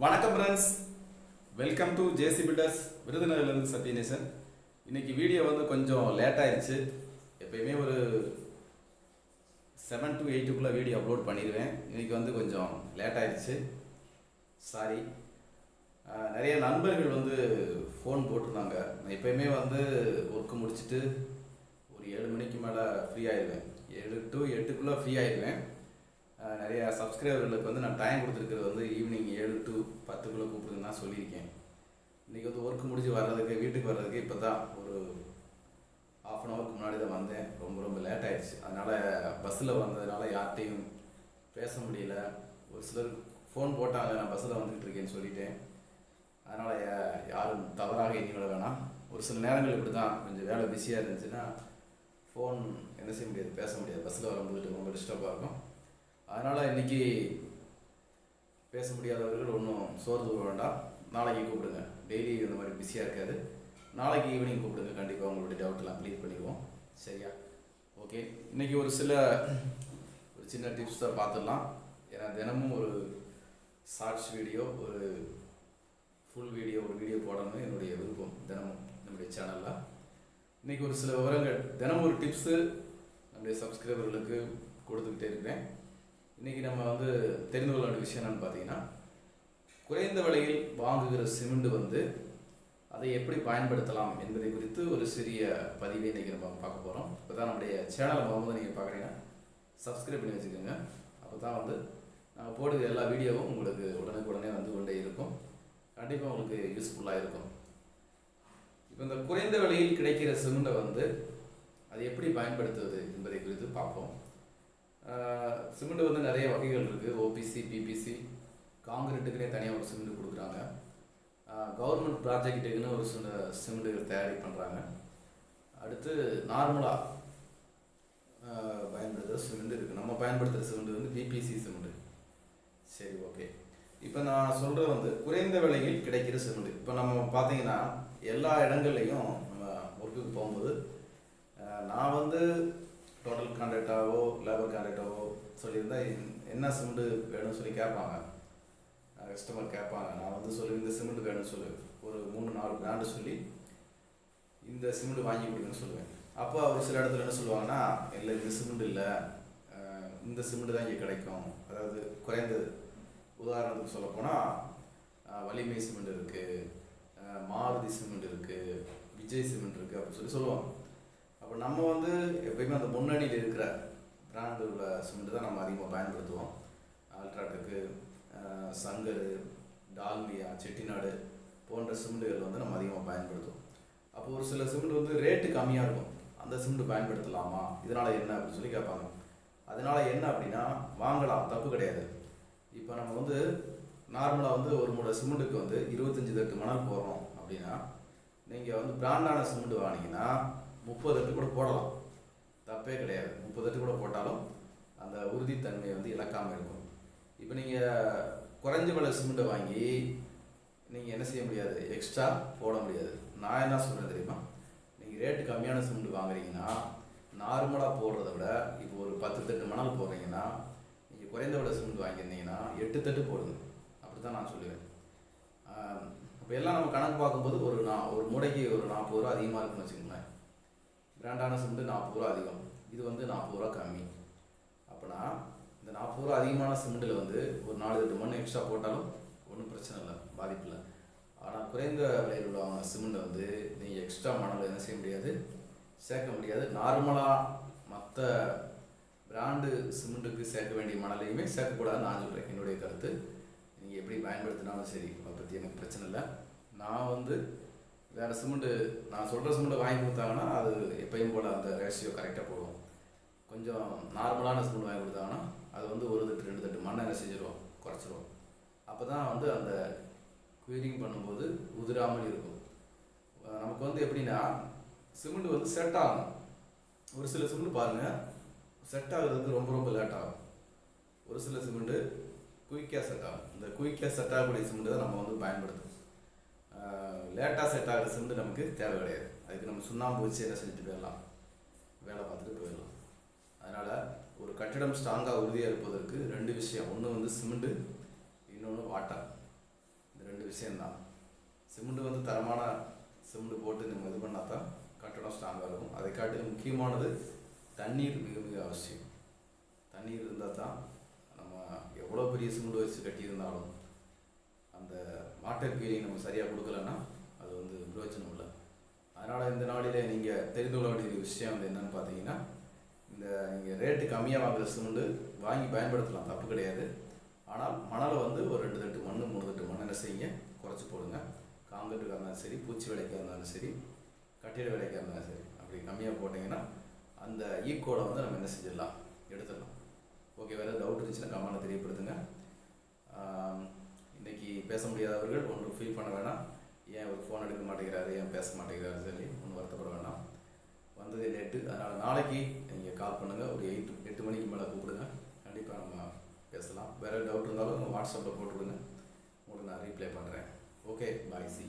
வணக்கம் friends welcome to JC builders விருதுநகர்லேருந்து Sathyanesan. இன்னைக்கு video வந்து கொஞ்சம் லேட் ஆயிடுச்சு எப்பயுமே ஒரு செவன் டு எயிட்டுக்குள்ளே வீடியோ அப்லோட் பண்ணிடுவேன். இன்னைக்கு வந்து கொஞ்சம் லேட் ஆயிடுச்சு சாரி நிறைய நண்பர்கள் வந்து ஃபோன் போட்டிருந்தாங்க. நான் எப்பயுமே வந்து ஒர்க்கு முடிச்சுட்டு ஒரு ஏழு மணிக்கு மேலே ஃப்ரீ ஆயிடுவேன் ஏழு டு எட்டுக்குள்ளே ஃப்ரீ ஆயிடுவேன் நிறைய சப்ஸ்கிரைபர்களுக்கு வந்து நான் டைம் கொடுத்துருக்கிறது வந்து ஈவினிங் ஏழு டு பத்துக்குள்ளே கூப்பிடுதுன்னு நான் சொல்லியிருக்கேன். இன்றைக்கி வந்து ஒர்க் முடிஞ்சு வர்றதுக்கு வீட்டுக்கு வர்றதுக்கு இப்போ தான் ஒரு ஆஃப் அன் ஹவருக்கு முன்னாடி தான் வந்தேன். ரொம்ப ரொம்ப லேட் ஆயிடுச்சு. அதனால் பஸ்ஸில் வந்ததுனால யார்கிட்டையும் பேச முடியல. ஒரு சிலர் ஃபோன் போட்டாங்க நான் பஸ்ஸில் வந்துக்கிட்டு இருக்கேன்னு சொல்லிட்டேன். அதனால் யாரும் தவறாக எண்ணிவிட வேணாம். ஒரு சில நேரங்கள் இப்படி தான் கொஞ்சம் வேலை பிஸியாக இருந்துச்சுன்னா ஃபோன் என்ன செய்ய முடியாது பேச முடியாது. பஸ்ஸில் வரும்போது ரொம்ப டிஸ்டர்பாக இருக்கும். அதனால் இன்றைக்கி பேச முடியாதவர்கள் ஒன்றும் சோர்ந்து போக வேண்டாம். நாளைக்கு கூப்பிடுங்க. டெய்லி இந்த மாதிரி பிஸியாக இருக்காது. நாளைக்கு ஈவினிங் கூப்பிடுங்க. கண்டிப்பாக உங்களுடைய டவுட்லாம் க்ளியர் பண்ணிக்குவோம். சரியா? ஓகே இன்றைக்கி ஒரு சில ஒரு சின்ன டிப்ஸ் தான் பார்த்துடலாம். ஏன்னா தினமும் ஒரு ஷார்ட்ஸ் வீடியோ ஒரு ஃபுல் வீடியோ ஒரு வீடியோ போடணும்னு என்னுடைய விருப்பம் தினமும் நம்முடைய சேனலில் இன்றைக்கி ஒரு சில விவரங்கள் தினமும் ஒரு டிப்ஸு நம்முடைய சப்ஸ்கிரைபர்களுக்கு கொடுத்துக்கிட்டே இருக்கிறேன் இன்னைக்கு நம்ம வந்து தெரிந்து கொள்ள வேண்டிய விஷயம் என்னென்னு பார்த்தீங்கன்னா குறைந்த விலையில் வாங்குகிற சிமெண்ட் வந்து அதை எப்படி பயன்படுத்தலாம் என்பதை குறித்து ஒரு சிறிய பதிவை இன்றைக்கி நம்ம பார்க்க போகிறோம் இப்போ தான் நம்முடைய சேனலை போகும்போது நீங்கள் பார்க்குறீங்கன்னா சப்ஸ்கிரைப் பண்ணி வச்சுக்கோங்க. அப்போ தான் வந்து நாங்கள் போடுகிற எல்லா வீடியோவும் உங்களுக்கு உடனுக்குடனே வந்து கொண்டே இருக்கும். கண்டிப்பாக உங்களுக்கு யூஸ்ஃபுல்லாக இருக்கும். இப்போ இந்த குறைந்த விலையில் கிடைக்கிற சிமெண்ட்டை வந்து அதை எப்படி பயன்படுத்துவது என்பதை குறித்து பார்ப்போம். சிமெண்ட் வந்து நிறைய வகைகள் இருக்குது ஓபிசி பிபிசி காங்கிரீட்டுக்குனே தனியாக ஒரு சிமெண்ட் கொடுக்குறாங்க. கவர்மெண்ட் ப்ராஜெக்ட்டுக்குன்னு ஒரு சில சிமெண்ட்டுகள் தயாரி பண்ணுறாங்க அடுத்து நார்மலாக பயன்படுத்துகிற சிமெண்ட் இருக்குது நம்ம பயன்படுத்துகிற சிமெண்ட் வந்து பிபிசி சிமெண்ட். சரி ஓகே. இப்போ நான் சொல்கிறது வந்து குறைந்த விலையில் கிடைக்கிற சிமெண்ட். இப்போ நம்ம பார்த்தீங்கன்னா எல்லா இடங்கள்லையும் நம்ம ஒர்க்குக்கு போகும்போது நான் வந்து டோட்டல் கான்ட்ராக்டாகவோ லேபர் கான்ட்ராக்டாகவோ சொல்லியிருந்தா என்ன சிமெண்ட் வேணும்னு சொல்லி கேட்பாங்க. கஸ்டமர் கேட்பாங்க. நான் வந்து சொல்லி இந்த சிமெண்ட் வேணும்னு சொல்லுவேன் ஒரு மூணு நாலு பிராண்டு சொல்லி இந்த சிமெண்ட் வாங்கி கொடுங்கன்னு சொல்லுவேன். அப்போ அவர் சில இடத்துல என்ன சொல்லுவாங்கன்னா இல்லை இந்த சிமெண்ட் இல்லை. இந்த சிமெண்ட் தான் இங்கே கிடைக்கும். அதாவது குறைந்தது. உதாரணத்துக்கு சொல்லப்போனால் வலிமை சிமெண்ட் இருக்குது மாருதி சிமெண்ட் இருக்குது விஜய் சிமெண்ட் இருக்குது அப்படின்னு சொல்லி சொல்லுவாங்க. அப்போ நம்ம வந்து எப்பயுமே அந்த முன்னணியில் இருக்கிற பிராண்டு உள்ள சிமெண்ட் தான் நம்ம அதிகமாக பயன்படுத்துவோம். அல்ட்ராடெக்கு சங்கர் டால்மியா செட்டிநாடு போன்ற சிமெண்ட்டுகள் வந்து நம்ம அதிகமாக பயன்படுத்துவோம். அப்போ ஒரு சில சிமெண்ட் வந்து ரேட்டு கம்மியாக இருக்கும். அந்த சிமெண்ட் பயன்படுத்தலாமா? இதனால் என்ன அப்படின்னு சொல்லி கேட்பாங்க. அதனால் என்ன அப்படின்னா வாங்கலாம். தப்பு கிடையாது. இப்போ நம்ம வந்து நார்மலாக வந்து ஒரு மூட சிமெண்ட்டுக்கு வந்து இருபத்தஞ்சி தட்டு மணல் போடுறோம் அப்படின்னா நீங்கள் வந்து பிராண்டான சிமெண்ட் வாங்கினீங்கன்னா முப்பது தட்டு கூட போடலாம். தப்பே கிடையாது. முப்பது தட்டு கூட போட்டாலும் அந்த உறுதித்தன்மை வந்து இழக்காமல் இருக்கும். இப்போ நீங்கள் குறைஞ்ச விலை சிமெண்ட்டை வாங்கி நீங்கள் என்ன செய்ய முடியாது? எக்ஸ்ட்ரா போட முடியாது. நான் என்ன சொல்கிறேன் தெரியுமா? நீங்கள் ரேட்டு கம்மியான சிமெண்ட் வாங்குறீங்கன்னா நார்மலாக போடுறத விட இப்போ ஒரு பத்து தட்டு மணல் போடுறீங்கன்னா நீங்கள் குறைந்த விலை சிமெண்ட் வாங்கியிருந்தீங்கன்னா எட்டு தட்டு போடுங்க. அப்படி தான் நான் சொல்லுவேன். இப்போ எல்லாம் நம்ம கணக்கு பார்க்கும்போது ஒரு நான் ஒரு மூடைக்கு ஒரு நாற்பது ரூபா அதிகமாக இருக்குன்னு வச்சுக்கோங்களேன். பிராண்டான சிமெண்ட் நாற்பது ரூபா அதிகம். இது வந்து நாற்பது ரூபா கம்மி. அப்போனா இந்த நாற்பது ரூபா அதிகமான சிமெண்ட்டில் வந்து ஒரு நாலு எட்டு மண் எக்ஸ்ட்ரா போட்டாலும் ஒன்றும் பிரச்சனை இல்லை பாதிப்பு இல்லை. ஆனால் குறைந்த விலையில் உள்ள சிமெண்ட்டை வந்து நீங்கள் எக்ஸ்ட்ரா மணல் என்ன செய்ய முடியாது சேர்க்க முடியாது. நார்மலாக மற்ற பிராண்டு சிமெண்ட்டுக்கு சேர்க்க வேண்டிய மணலையுமே சேர்க்கக்கூடாதுன்னு நான் சொல்கிறேன் என்னுடைய கருத்து. நீங்கள் எப்படி பயன்படுத்தினாலும் சரி அதை பற்றி எனக்கு பிரச்சனை இல்லை. நான் வந்து வேறு சிமெண்ட்டு நான் சொல்கிற சிமெண்ட்டை வாங்கி கொடுத்தாங்கன்னா அது எப்பயும் போல் அந்த ரேஷியோ கரெக்டாக போடும். கொஞ்சம் நார்மலான சிமெண்ட் வாங்கி கொடுத்தாங்கன்னா அது வந்து ஒரு தட்டு ரெண்டு தட்டு மண்ணை என்ன செஞ்சிருவோம்? அப்போ தான் வந்து அந்த குயிரிங் பண்ணும்போது உதிராமல் இருக்கும். நமக்கு வந்து எப்படின்னா சிமெண்ட் வந்து செட் ஆகும் ஒரு சில சிமெண்ட் பாருங்கள் செட் ஆகுறதுக்கு ரொம்ப ரொம்ப லேட் ஆகும். ஒரு சில சிமெண்ட்டு குயிக்காக செட் ஆகும். இந்த குயிக்காக செட் ஆகக்கூடிய சிமெண்ட்டு தான் நம்ம வந்து பயன்படுத்தும் லேட்டாக செட் ஆகிற சிமெண்ட் நமக்கு தேவை கிடையாது. அதுக்கு நம்ம சுண்ணாம்பு வச்சு என்ன செஞ்சுட்டு போயிடலாம். வேலை பார்த்துட்டு போயிடலாம். அதனால் ஒரு கட்டிடம் ஸ்ட்ராங்காக உறுதியாக இருப்பதற்கு ரெண்டு விஷயம். ஒன்று வந்து சிமெண்ட்டு இன்னொன்று வாட்டர். விஷயம்தான். சிமெண்ட் வந்து தரமான சிமெண்ட் போட்டு நம்ம இது பண்ணால் தான் கட்டடம் ஸ்ட்ராங்காக இருக்கும். அதை காட்டிலும் முக்கியமானது தண்ணீர் மிக மிக அவசியம். தண்ணீர் இருந்தால் தான் நம்ம எவ்வளோ பெரிய சிமெண்ட் வச்சு கட்டியிருந்தாலும் அந்த வாட்டர் ஃபீலிங் நம்ம சரியாக கொடுக்கலன்னா அது வந்து பிரயோஜனம் இல்லை அதனால் நீங்கள் தெரிந்து கொள்ள வேண்டிய விஷயம் வந்து என்னன்னு பார்த்தீங்கன்னா இந்த நீங்கள் ரேட்டு கம்மியாக வாங்குற சிமெண்ட் வாங்கி பயன்படுத்தலாம் தப்பு கிடையாது. ஆனால் மணலை வந்து ஒரு ரெண்டு தட்டு மண் மூணு தட்டு மண் என்ன செய்யுங்க? குறைச்சி போடுங்க. காங்கிரீட்டுக்காக இருந்தாலும் சரி பூச்சி விலைக்காக இருந்தாலும் சரி கட்டிட வேலைக்காக இருந்தாலும் சரி அப்படி கம்மியாக போட்டிங்கன்னா அந்த ஈக்கோடை வந்து நம்ம என்ன செஞ்சிடலாம்? எடுத்துடலாம். ஓகே வேறு டவுட் இருந்துச்சுன்னா கமெண்ட்டில் தெரியப்படுத்துங்க. இன்றைக்கி பேச முடியாதவர்கள் ஒன்றும் ஃபீல் பண்ண வேணாம். ஏன் ஒரு ஃபோன் எடுக்க மாட்டேங்கிறாரு? ஏன் பேச மாட்டேங்கிறாரு? சொல்லி ஒன்றும் வருத்தப்பட வேண்டாம். வந்தது லேட்டு அதனால் நாளைக்கு நீங்கள் கால் பண்ணுங்கள் ஒரு எயிட் எட்டு மணிக்கு மேலே கூப்பிடுங்க. கண்டிப்பாக நம்ம பேசலாம். வேறு டவுட் இருந்தாலும் வாட்ஸ்அப்பில் போட்டு விடுங்க உங்களுக்கு நான் ரீப்ளை பண்ணுறேன் ஓகே பாய் சி